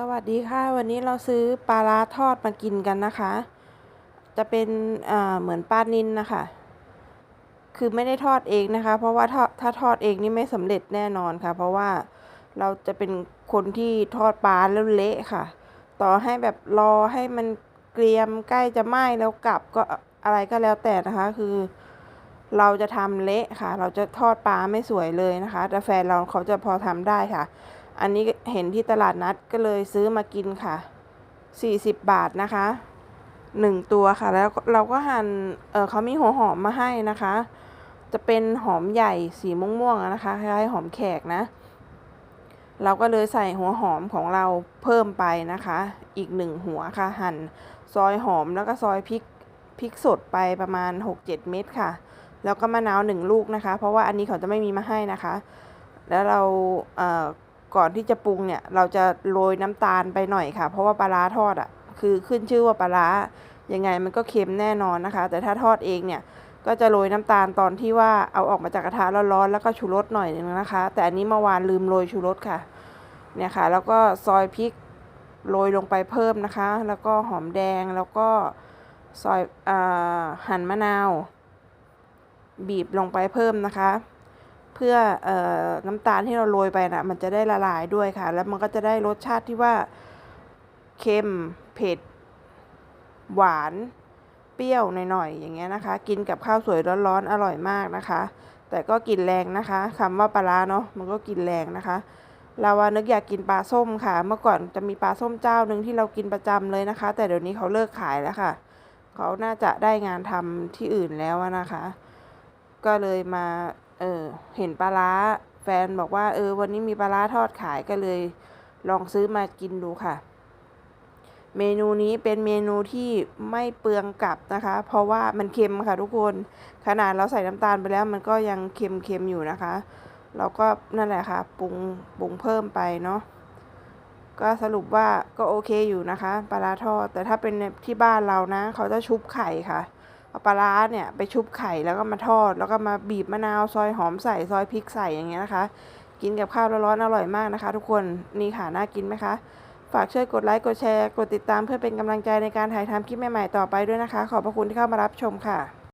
สวัสดีค่ะ วันนี้เราซื้อปลาร้าทอดมากินกันนะคะ จะเป็นอ่าเหมือนปลานินนะคะ คือไม่ได้ทอดเองนะคะ เพราะว่าถ้าถ้าทอดเองนี่ไม่สำเร็จแน่นอนค่ะ เพราะว่าเราจะเป็นคนที่ทอดปลาแล้วเละค่ะ ต่อให้แบบรอให้มันเกรียมใกล้จะไหม้แล้วกลับก็อะไรก็แล้วแต่นะคะ คือ เราจะทำเละค่ะ เราจะทอดปลาไม่สวยเลยนะคะ แต่แฟนเราเขาจะพอทำได้ค่ะ อันนี้เห็นที่ตลาดนัดก็เลยซื้อมากินค่ะ 40 บาทนะคะ 1 ตัวค่ะ แล้วเราก็หั่นเออเขามีหัวหอมมาให้นะคะ จะเป็นหอมใหญ่สีม่วงๆนะคะคล้ายๆหอมแขกนะ เราก็เลยใส่หัวหอมของเราเพิ่มไปนะคะ อีกหนึ่งหัวค่ะ หั่นซอยหอมแล้วก็ซอยพริกพริกสดไปประมาณ 6-7 เม็ดค่ะ แล้วก็มะนาวหนึ่งลูกนะคะ เพราะว่าอันนี้เขาจะไม่มีมาให้นะคะ แล้วเราเก่อนที่จะปรุงเนี่ย เราจะโรยน้ำตาลไปหน่อยค่ะ เพราะว่าปลาร้าทอดอะ่ะคือขึ้นชื่อว่าปลาร้ายังไงมันก็เค็มแน่นอนนะคะ แต่ถ้าทอดเองเนี่ยก็จะโรยน้ำตาลตอนที่ว่าเอาออกมาจากกระทะร้อนๆแล้วก็ชูรสหน่อยนึงนะคะ แต่อันนี้เมื่อวานลืมโรยชูรสค่ะ เนี่ยค่ะ แล้วก็ซอยพริกโรยลงไปเพิ่มนะคะ แล้วก็หอมแดงแล้วก็ซอยอหั่นมะนาว บีบลงไปเพิ่มนะคะ เพื่อออน้ำตาลที่เราโรยไปนะมันจะได้ละลายด้วยค่ะ แล้วมันก็จะได้รสชาติที่ว่าเค็มเผ็ด หวาน เปรี้ยวหน่อยๆอย่างเงี้ยนะคะ กินกับข้าวสวยร้อนๆอร่อยมากนะคะ แต่ก็กินแรงนะคะคำว่าปลาร้าเนาะมันก็กินแรงนะคะเราว่านึกอยากกินปลาส้มค่ะ เมื่อก่อนจะมีปลาส้มเจ้าหนึ่งที่เรากินประจำเลยนะคะ แต่เดี๋ยวนี้เขาเลิกขายแล้วค่ะ เขาน่าจะได้งานทำที่อื่นแล้วนะคะ ก็เลยมา เออเห็นปลาร้าแฟนบอกว่า เออ วันนี้มีปลาร้าทอดขายก็เลย ลองซื้อมากินดูค่ะ เมนูนี้เป็นเมนูที่ไม่เปลืองกลับนะคะ เพราะว่ามันเค็มค่ะ ทุกคน ขนาดเราใส่น้ำตาลไปแล้ว มันก็ยังเค็มๆอยู่นะคะ เราก็นั่นแหละค่ะปรุงปรุงเพิ่มไปเนาะก็สรุปว่าก็โอเคอยู่นะคะปลาร้าทอด แต่ถ้าเป็นที่บ้านเรานะ เขาจะชุบไข่ค่ะ เอาปลาร้าเนี่ยไปชุบไข่แล้วก็มาทอด แล้วก็มาบีบมะนาวซอยหอมใส่ซอยพริกใส่อย่างเงี้ยนะคะ กินกับข้าวร้อนๆอร่อยมากนะคะ ทุกคนนี่ค่ะน่ากินไหมคะ ฝากช่วยกดไลค์กดแชร์ กดติดตามเพื่อเป็นกำลังใจในการถ่ายทำคลิปใหม่ๆต่อไปด้วยนะคะ ขอบพระคุณที่เข้ามารับชมค่ะ